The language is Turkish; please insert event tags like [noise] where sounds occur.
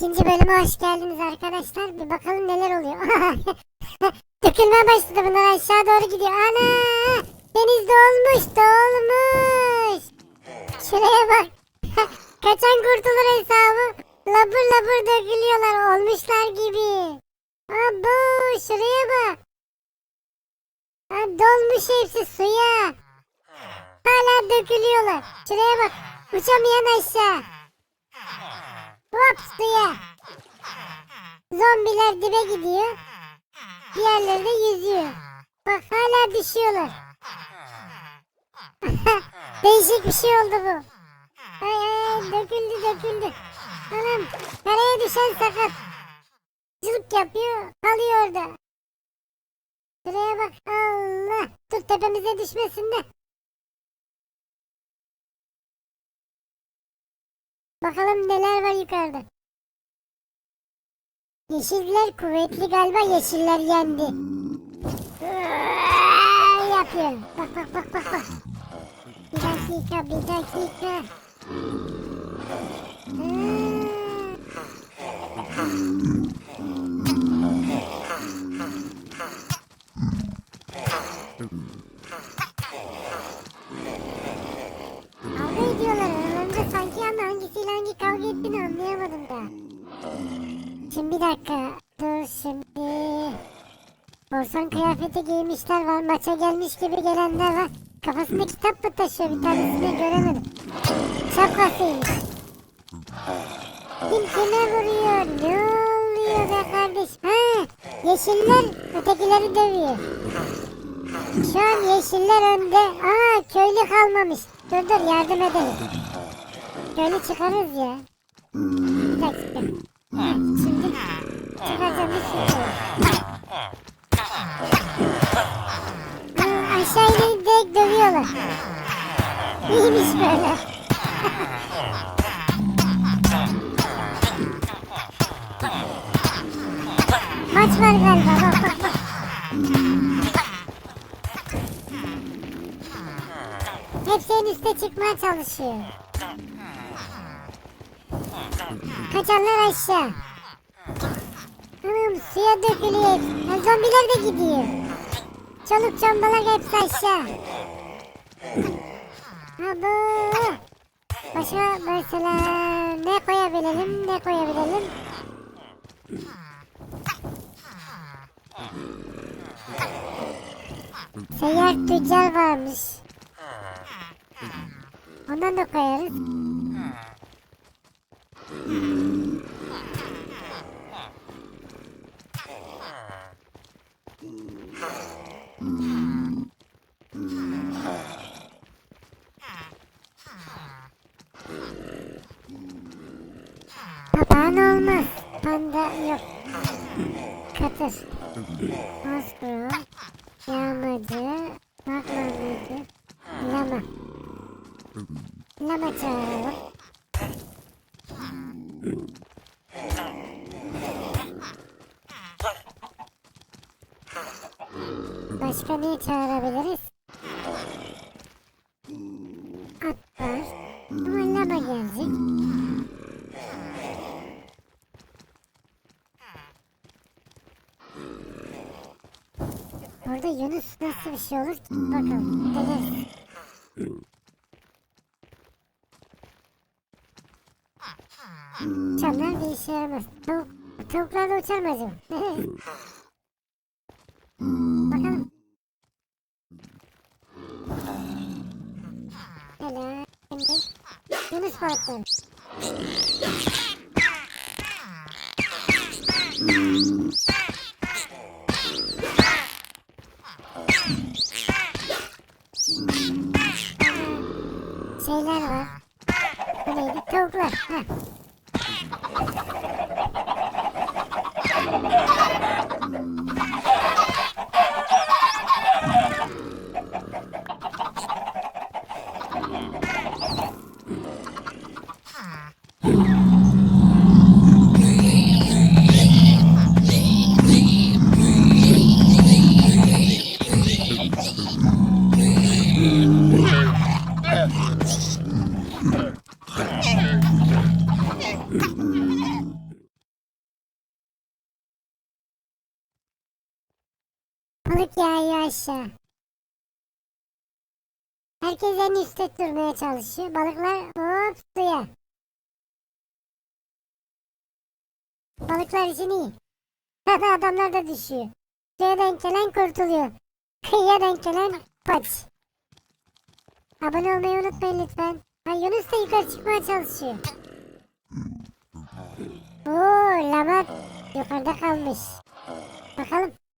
İkinci bölüme hoş geldiniz arkadaşlar. Bir bakalım neler oluyor. [laughs] Dökülmeye başladı bunlar aşağı doğru gidiyor. Ana! Deniz dolmuş dolmuş. Şuraya bak. [laughs] Kaçan kurtulur hesabı. Labır labır dökülüyorlar. Olmuşlar gibi. Abo şuraya bak. Ha, dolmuş hepsi suya. Hala dökülüyorlar. Şuraya bak. Uçamayan aşağı. Hop. Zombiler dibe gidiyor. Diğerleri de yüzüyor. Bak hala düşüyorlar. [laughs] Değişik bir şey oldu bu. Ay ay döküldü döküldü. Anam karaya düşen sakat. Cılık yapıyor kalıyor orada. Şuraya bak Allah. Dur tepemize düşmesin de. Bakalım neler var yukarıda. Yeşiller kuvvetli galiba yeşiller yendi. Yapıyor. Bak bak bak bak bak. Bir dakika bir dakika. Kavga ediyorlar aralarında sanki ama hangisiyle hangi kavga ettiğini anlayamadım da. Şimdi bir dakika. Dur şimdi. Korsan kıyafeti giymişler var. Maça gelmiş gibi gelenler var. Kafasında kitap mı taşıyor bir tanesini göremedim. Şapkasıymış. Kim kime vuruyor? Ne oluyor be kardeş? Ha, yeşiller ötekileri dövüyor. Şu an yeşiller önde. Aa köylü kalmamış. Dur dur yardım edelim. Köylü çıkarız ya. Bir dakika. Şimdi çıkacağım bir. Aa, aşağı inip direkt dövüyorlar. İyiymiş böyle. Maç var galiba bak bak bak. Hepsi en üste çıkmaya çalışıyor. Kaçanlar aşağı. Anam suya dökülüyor. Ha, zombiler de gidiyor. Çoluk çombalak hepsi aşağı. Abo. Başka mesela ne koyabilirim ne koyabilirim? Seyyar tüccar varmış. Ondan da koyarız. Papağan olmaz. Panda yok. Katır. Osprey. Yağmacı. Bakmamacı. Lama. Lama çağıralım. Başka neyi çağırabiliriz? At var. Ama lama gelecek. Orada Yunus nasıl bir şey olur? Bakalım. Deneriz. Çamlar bir işe yaramaz. Tavuk, tavuklar uçar mı acaba? [laughs] Bakalım. Helal. Yunus balıkları. Şeyler var. Bu neydi? Tavuklar. Heh. Balık yağıyor aşağı. Herkes en üstte durmaya çalışıyor. Balıklar hop suya. Balıklar için iyi. Adamlar da düşüyor. Suya denk gelen kurtuluyor. Kıyıya denk gelen paç. Abone olmayı unutmayın lütfen. Ha Yunus da yukarı çıkmaya çalışıyor. Oo, lama yukarıda kalmış. Bakalım